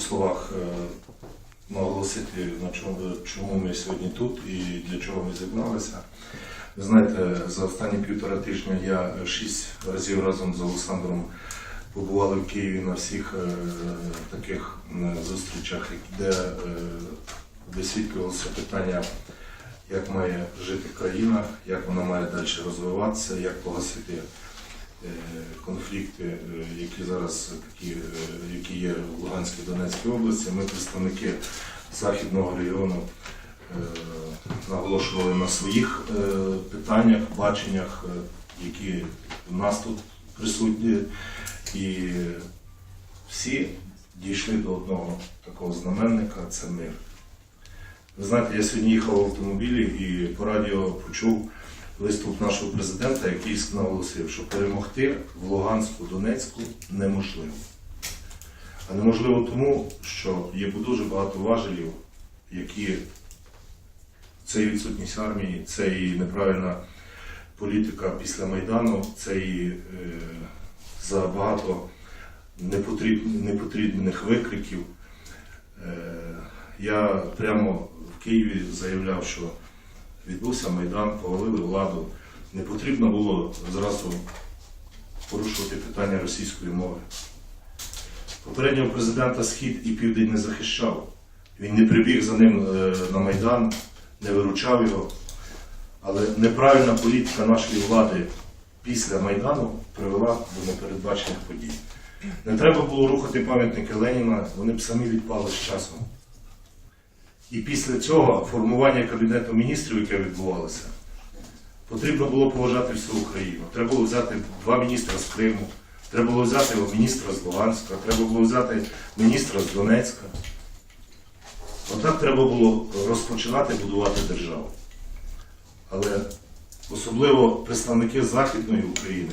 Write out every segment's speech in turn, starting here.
двох словах е, наголосити, на чому, чому ми сьогодні тут і для чого ми зібралися. Ви знаєте, за останні півтора тижня я шість разів разом з Олександром побували в Києві на всіх е, таких е, зустрічах, де е, висвітлювалося питання, як має жити країна, як вона має далі розвиватися, як погасити е, конфлікти, е, які зараз такі, е, які є в Луганській Донецькій області. Ми, представники західного регіону, е, наголошували на своїх е, питаннях, баченнях, е, які в нас тут присутні, і всі дійшли до одного такого знаменника це мир. Ви знаєте, я сьогодні їхав в автомобілі і по радіо почув виступ нашого президента, який наголосив, що перемогти в Луганську, Донецьку неможливо. А неможливо тому, що є дуже багато важелів, які це і відсутність армії, це і неправильна політика після Майдану, це і е, за багато непотрібних викриків. Е, я прямо в Києві заявляв, що відбувся Майдан, повалили владу. Не потрібно було зразу порушувати питання російської мови. Попереднього президента Схід і Південь не захищав. Він не прибіг за ним е, на Майдан, не виручав його. Але неправильна політика нашої влади після Майдану привела до непередбачених подій. Не треба було рухати пам'ятники Леніна, вони б самі відпали з часом. І після цього формування Кабінету міністрів, яке відбувалося, потрібно було поважати всю Україну. Треба було взяти два міністра з Криму, треба було взяти міністра з Луганська, треба було взяти міністра з Донецька. Отак треба було розпочинати будувати державу. Але особливо представники Західної України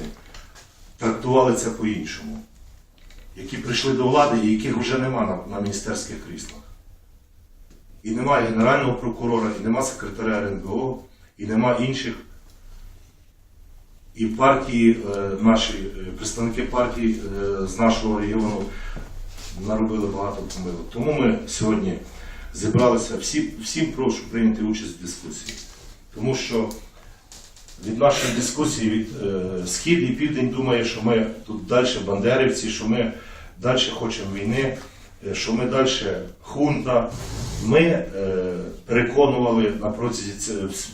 трактували це по-іншому, які прийшли до влади і яких вже нема на, на міністерських кріслах. І немає генерального прокурора, і нема секретаря РНБО, і нема інших. І партії, е, наші е, представники партії е, з нашого регіону наробили багато помилок. Тому ми сьогодні зібралися. Всі, всім прошу прийняти участь в дискусії. Тому що від нашої дискусії від е, Схід і Південь думає, що ми тут далі бандерівці, що ми далі хочемо війни, що ми далі хунта. Ми е, переконували на протязі ц- с-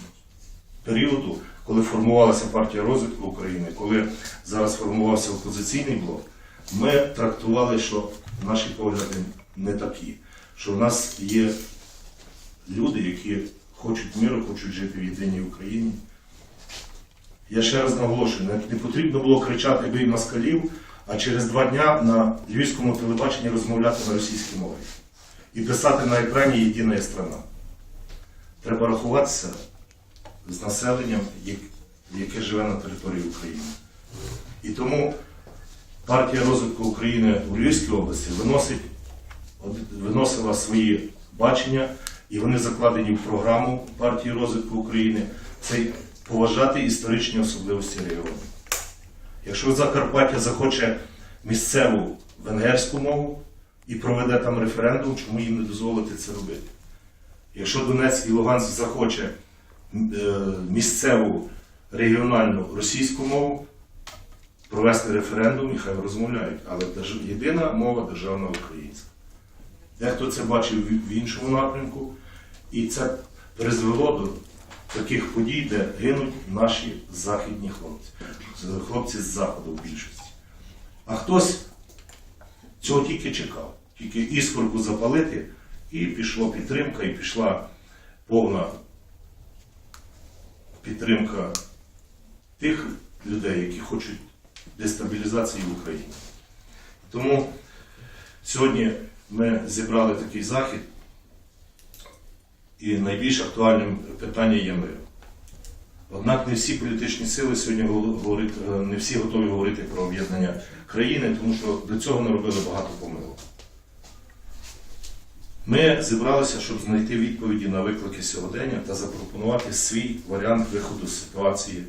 періоду, коли формувалася партія розвитку України, коли зараз формувався опозиційний блок, ми трактували, що наші погляди не такі, що в нас є люди, які хочуть миру, хочуть жити в єдиній Україні. Я ще раз наголошую, не потрібно було кричати бий москалів, а через два дня на львівському телебаченні розмовляти на російській мові і писати на екрані Єдина страна. Треба рахуватися з населенням, яке живе на території України. І тому партія розвитку України у Львівській області виносить, виносила свої бачення, і вони закладені в програму партії розвитку України. Це поважати історичні особливості регіону. Якщо Закарпаття захоче місцеву венгерську мову і проведе там референдум, чому їм не дозволити це робити? Якщо Донецьк і Луганськ захоче е, місцеву регіональну російську мову, провести референдум і хай розмовляють. Але єдина мова державна українська. Дехто це бачив в- в іншому напрямку, і це призвело до таких подій, де гинуть наші західні хлопці, хлопці з заходу в більшості. А хтось цього тільки чекав, тільки іскорку запалити, і пішла підтримка, і пішла повна підтримка тих людей, які хочуть дестабілізації в Україні. Тому сьогодні ми зібрали такий захід, і найбільш актуальним питання є мир. Однак не всі політичні сили сьогодні говорить, е, не всі готові говорити про об'єднання країни, тому що до цього не робили багато помилок. Ми зібралися, щоб знайти відповіді на виклики сьогодення та запропонувати свій варіант виходу з ситуації,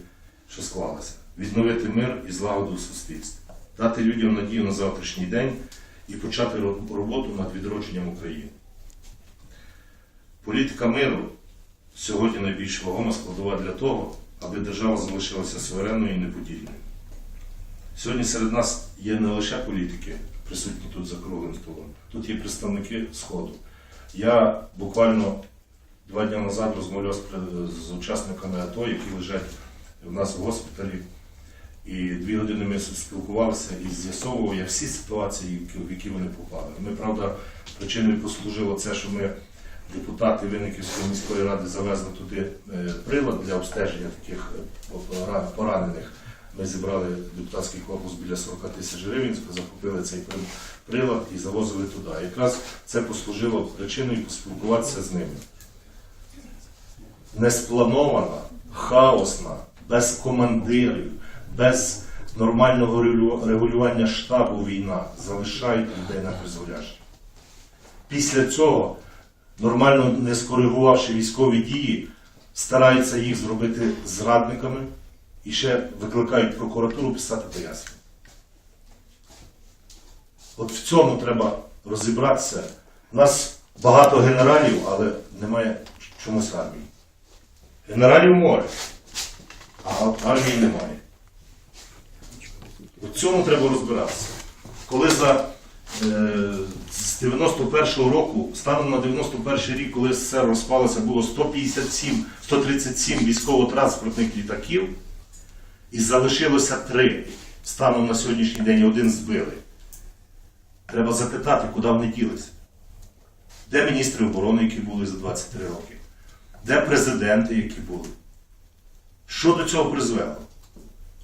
що склалася, відновити мир і злагоду в суспільстві, дати людям надію на завтрашній день і почати роботу над відродженням України. Політика миру сьогодні найбільш вагома складова для того, аби держава залишилася суверенною і неподільною. Сьогодні серед нас є не лише політики, присутні тут за круглим столом, тут є представники Сходу. Я буквально два дні назад розмовляв з, учасниками АТО, які лежать в нас в госпіталі. І дві години ми спілкувалися і з'ясовував я всі ситуації, в які вони попали. Ми, правда, причиною послужило це, що ми, депутати Винниківської міської ради, завезли туди е, прилад для обстеження таких е, поранених. Ми зібрали депутатський корпус біля 40 тисяч гривень, закупили цей прилад і завозили туди. Якраз це послужило причиною поспілкуватися з ними. Неспланована, хаосна, без командирів, без нормального регулювання штабу війна залишає людей на призволяще. Після цього, нормально не скоригувавши військові дії, стараються їх зробити зрадниками і ще викликають прокуратуру писати пояснення. От в цьому треба розібратися. У нас багато генералів, але немає чомусь армії. Генералів море, а армії немає. У цьому треба розбиратися. Коли за е, з 91-го року, станом на 91-й рік, коли СССР розпалося, було 157, 137 військово-транспортних літаків, і залишилося три. Станом на сьогоднішній день один збили. Треба запитати, куди вони ділися. Де міністри оборони, які були за 23 роки? Де президенти, які були? Що до цього призвело?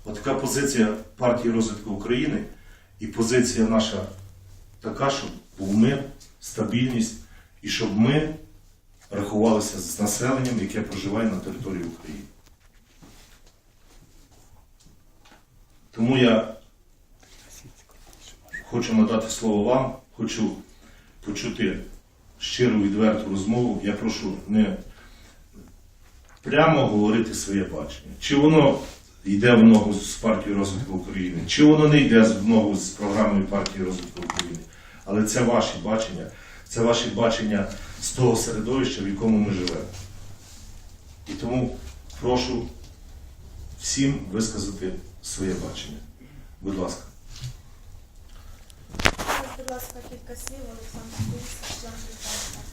От така позиція партії розвитку України і позиція наша така, щоб був мир, стабільність і щоб ми рахувалися з населенням, яке проживає на території України. Тому я хочу надати слово вам, хочу почути щиру відверту розмову. Я прошу не прямо говорити своє бачення. Чи воно йде в ногу з партією розвитку України, чи воно не йде в ногу з програмою партії розвитку України. Але це ваші бачення, це ваші бачення з того середовища, в якому ми живемо. І тому прошу всім висказати своє бачення. Будь ласка. Будь ласка, кілька слів, Олександр Куліс, член.